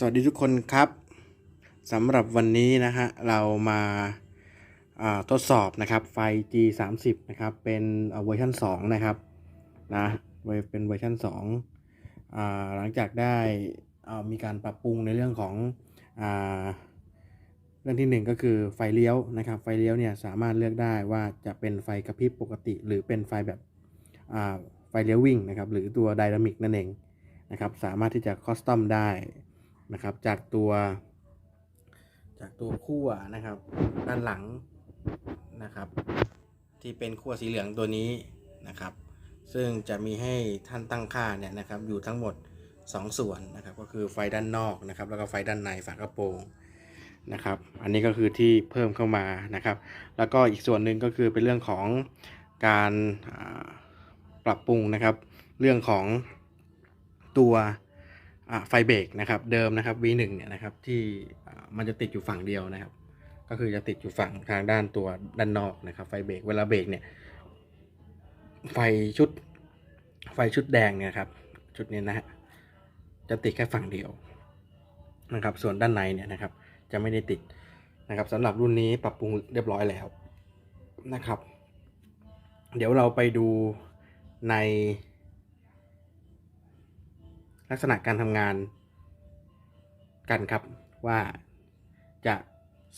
สวัสดีทุกคนครับสำหรับวันนี้นะฮะเรามาาทดสอบนะครับไฟ G30 นะครับเป็นเวอร์ชัน2นะครับนะเป็นเวอร์ชัน2อ่าหลังจากได้มีการปรับปรุงในเรื่องของอเรื่องที่หนึ่งก็คือไฟเลี้ยวนะครับไฟเลี้ยวเนี่ยสามารถเลือกได้ว่าจะเป็นไฟกระพริบปกติ หรือเป็นไฟแบบไฟเลี้ยววิ่งนะครับหรือตัวไดนามิกนั่นเองนะครับสามารถที่จะคอสตอมได้ นะครับ จากตัว จากตัวขั้วนะครับ ด้านหลังนะครับ ที่เป็นขั้วสีเหลืองตัวนี้นะครับ ซึ่งจะมีให้ท่านตั้งค่าเนี่ยนะครับอยู่ทั้งหมด 2 ส่วนนะครับ ก็คือไฟด้านนอกนะครับ แล้วก็ไฟด้านในฝากระโปรงนะครับ อันนี้ก็คือที่เพิ่มเข้ามานะครับ แล้วก็อีกส่วนหนึ่งก็คือเป็นเรื่องของการปรับปรุงนะครับ เรื่องของตัว ไฟเบรกนะครับเดิมนะครับ V1 เนี่ยนะครับที่มันจะติดอยู่ฝั่งเดียวนะครับ ก็คือจะติดอยู่ฝั่งทางด้านตัวด้านนอกนะครับ ไฟเบรกเวลาเบรกเนี่ยไฟชุดไฟชุดแดงเนี่ยครับชุดนี้นะฮะจะติดแค่ฝั่งเดียวนะครับ ส่วนด้านในเนี่ยนะครับ จะไม่ได้ติดนะครับสำหรับรุ่นนี้ปรับปรุงเรียบร้อยแล้วนะครับ เดี๋ยวเราไปดูใน ลักษณะการทำงานกันครับว่าจะ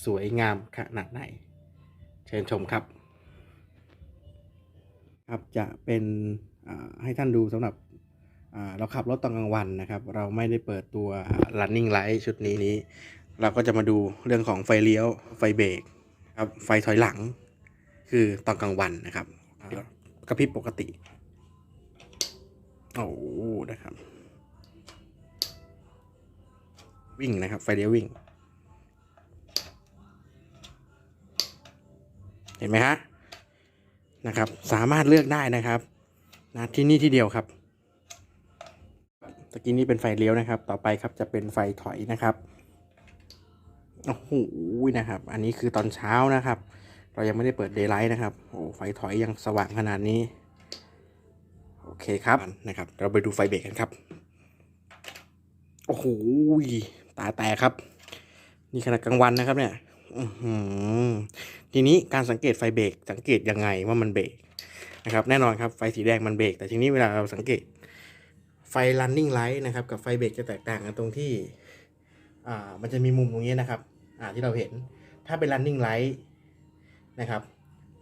สวยงามขนาดไหน เชิญชมครับ ครับจะเป็นให้ท่านดูสำหรับเราขับรถตอนกลางวันนะครับ เราไม่ได้เปิดตัว running light ชุดนี้นี้ เราก็จะมาดูเรื่องของไฟเลี้ยว ไฟเบรกครับไฟถอยหลัง คือตอนกลางวันนะครับกระพริบปกติ โอ้โหนะครับ วิ่งนะครับ ไฟเลี้ยววิ่ง เห็นไหมฮะนะครับ สามารถเลือกได้นะครับนะที่นี่ที่เดียวครับตะกี้นี้เป็นไฟเลี้ยวนะครับ ต่อไปครับจะเป็นไฟถอยนะครับโอ้โหนะครับ อันนี้คือตอนเช้านะครับ เรายังไม่ได้เปิดเดย์ไลท์นะครับโอ้ไฟถอยยังสว่างขนาดนี้ โอเคครับนะครับ เราไปดูไฟเบรกกันครับ โอ้โห ตาแตกครับ นี่ขนาดกลางวันนะครับเนี่ยทีนี้การสังเกตไฟเบรกสังเกตยังไงว่ามันเบรกนะครับแน่นอนครับไฟสีแดงมันเบรกแต่ทีนี้เวลาเราสังเกตไฟ running light นะครับกับไฟเบรกจะแตกต่างกันตรงที่อ่ามันจะมีมุมตรงนี้นะครับอ่าที่เราเห็นถ้าเป็น running light นะครับ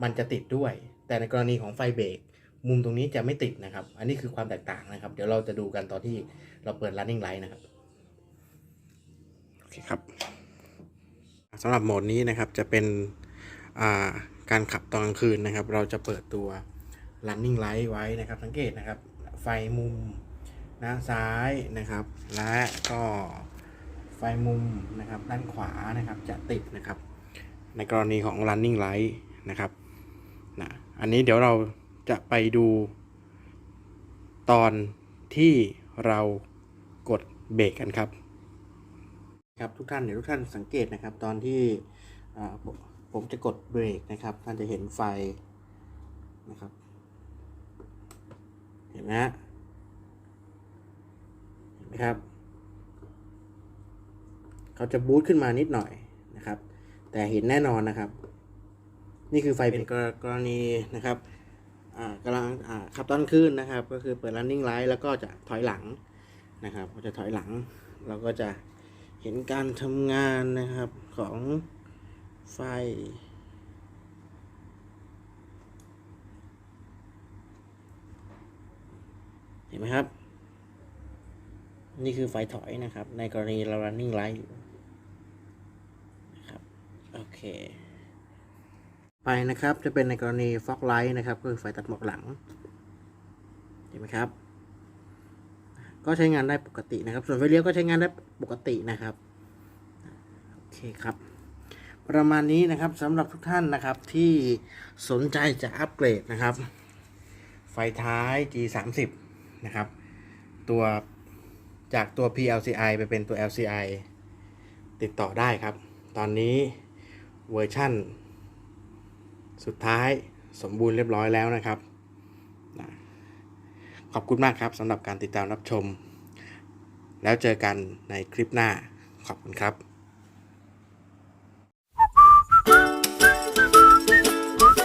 มันจะติดด้วย แต่ในกรณีของไฟเบรกมุมตรงนี้จะไม่ติดนะครับ อันนี้คือความแตกต่างนะครับ เดี๋ยวเราจะดูกันตอนที่เราเปิด running light นะครับ คครับสำหรับโหมดนี้นะครับจะเป็นาการขับตอนกลางคืนนะครับ เราจะเปิดตัว running light ไว้นะครับ สังเกตนะครับ ไฟมุมนะซ้ายนะครับ และก็ไฟมุมนะครับด้านขวานะครับจะติดนะครับ ในกรณีของ running light นะครับนะอันนี้เดี๋ยวเราจะไปดูตอนที่เรากดเบรกกันครับ ครับทุกท่านเดี๋ยวทุกท่านสังเกตนะครับ ตอนที่ผมจะกดเบรกนะครับ ท่านจะเห็นไฟนะครับ เห็นไหมฮะเห็นไหมครับ เขาจะบูตขึ้นมานิดหน่อยนะครับ แต่เห็นแน่นอนนะครับ นี่คือไฟเป็นกรกรณีนะครับกำลังขับตอนคืนนะครับ ก็คือเปิด running light แล้วก็จะถอยหลังนะครับ ก็จะถอยหลัง เราก็จะ เห็นการทำงานนะครับของไฟ เห็นไหมครับ นี่คือไฟถอยนะครับ ในกรณีเรา running light อยู่นะครับ โอเค ไปนะครับจะเป็นในกรณี fog light นะครับ ก็คือไฟตัดหมอกหลัง เห็นไหมครับ ก็ใช้งานได้ปกตินะครับ ส่วนไฟเลี้ยวก็ใช้งานได้ปกตินะครับโอเคครับ ประมาณนี้นะครับสำหรับทุกท่านนะครับที่สนใจจะอัปเกรดนะครับ ไฟท้าย G30 นะครับ ตัวจากตัว PLCI ไปเป็นตัว LCI ติดต่อได้ครับ ตอนนี้เวอร์ชั่น สุดท้ายสมบูรณ์เรียบร้อยแล้วนะครับนะ อบคุณมากครับสำหรับการติดตามรับชม แล้วเจอกันในคลิปหน้า ขอบคุณครับ